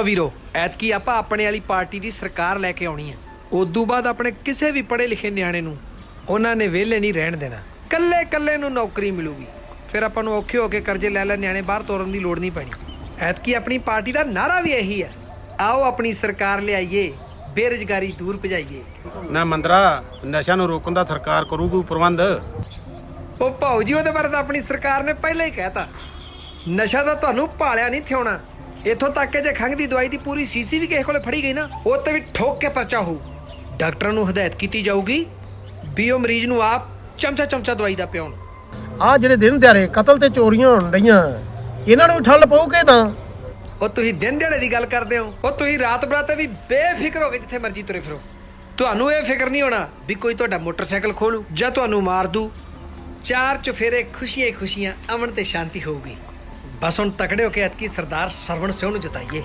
ਲਓ ਵੀਰੋ ਐਤਕੀ ਆਪਾਂ ਆਪਣੇ ਵਾਲੀ ਪਾਰਟੀ ਦੀ ਸਰਕਾਰ ਲੈ ਕੇ ਆਉਣੀ ਹੈ। ਉਦੋਂ ਬਾਅਦ ਆਪਣੇ ਕਿਸੇ ਵੀ ਪੜ੍ਹੇ ਲਿਖੇ ਨਿਆਣੇ ਨੂੰ ਉਹਨਾਂ ਨੇ ਵਿਹਲੇ ਨਹੀਂ ਰਹਿਣ ਦੇਣਾ। ਕੱਲੇ ਕੱਲੇ ਨੂੰ ਨੌਕਰੀ ਮਿਲੂਗੀ। ਫਿਰ ਆਪਾਂ ਨੂੰ ਔਖੇ ਹੋ ਕੇ ਕਰਜ਼ੇ ਲੈ ਲੈ ਨਿਆਣੇ ਬਾਹਰ ਤੋਰਨ ਦੀ ਲੋੜ ਨਹੀਂ ਪੈਣੀ। ਐਤਕੀ ਆਪਣੀ ਪਾਰਟੀ ਦਾ ਨਾਰਾ ਵੀ ਇਹੀ ਹੈ। ਆਓ ਆਪਣੀ ਸਰਕਾਰ ਲਿਆਈਏ ਬੇਰੁਜ਼ਗਾਰੀ ਦੂਰ ਭਜਾਈਏ। ਨਾ ਮੰਦਰਾ ਨਸ਼ਾ ਨੂੰ ਰੋਕਣ ਦਾ ਸਰਕਾਰ ਕਰੂਗੀ ਪ੍ਰਬੰਧ। ਉਹ ਭਾਊ ਜੀ ਉਹਦੇ ਬਾਰੇ ਤਾਂ ਆਪਣੀ ਸਰਕਾਰ ਨੇ ਪਹਿਲਾਂ ਹੀ ਕਹਿਤਾ। ਨਸ਼ਾ ਤਾਂ ਤੁਹਾਨੂੰ ਭਾਲਿਆ ਨਹੀਂ ਥਿਉਣਾ। ਇੱਥੋਂ ਤੱਕ ਕਿ ਜੇ ਖੰਘ ਦੀ ਦਵਾਈ ਦੀ ਪੂਰੀ ਸੀਸੀ ਵੀ ਕਿਸੇ ਕੋਲੇ ਫੜੀ ਗਈ ਨਾ ਉਹ ਤੇ ਵੀ ਠੋਕ ਕੇ ਪਰਚਾ ਹੋਊ। ਡਾਕਟਰਾਂ ਨੂੰ ਹਦਾਇਤ ਕੀਤੀ ਜਾਊਗੀ ਵੀ ਉਹ ਮਰੀਜ਼ ਨੂੰ ਆਪ ਚਮਚਾ ਚਮਚਾ ਦਵਾਈ ਦਾ ਪਿਉਣ ਆ ਜਿਹੜੇ ਦਿਨ ਦਿਹਾੜੇ ਕਤਲ ਤੇ ਚੋਰੀਆਂ ਹੋਣ ਰਹੀਆਂ ਇਹਨਾਂ ਨੂੰ ਵੀ ਠੱਲ ਪਊਗੇ ਨਾ? ਉਹ ਤੁਸੀਂ ਦਿਨ ਦਿਹਾੜੇ ਦੀ ਗੱਲ ਕਰਦੇ ਹੋ ਉਹ ਤੁਸੀਂ ਰਾਤ ਬਰਾਤੇ ਵੀ ਬੇਫਿਕਰ ਹੋ ਕੇ ਜਿੱਥੇ ਮਰਜ਼ੀ ਤੁਰੇ ਫਿਰੋ। ਤੁਹਾਨੂੰ ਇਹ ਫਿਕਰ ਨਹੀਂ ਹੋਣਾ ਵੀ ਕੋਈ ਤੁਹਾਡਾ ਮੋਟਰਸਾਈਕਲ ਖੋਲੂ ਜਾਂ ਤੁਹਾਨੂੰ ਮਾਰ ਦੂ। ਚਾਰ ਚੁਫੇਰੇ ਖੁਸ਼ੀਆਂ ਖੁਸ਼ੀਆਂ ਅਮਨ ਤੇ ਸ਼ਾਂਤੀ ਹੋਊਗੀ। ਬਸ ਹੁਣ ਤਕੜੇ ਹੋ ਕੇ ਐਤਕੀ ਸਰਦਾਰ ਸਰਵਣ ਸਿੰਘ ਨੂੰ ਜਿਤਾਈਏ।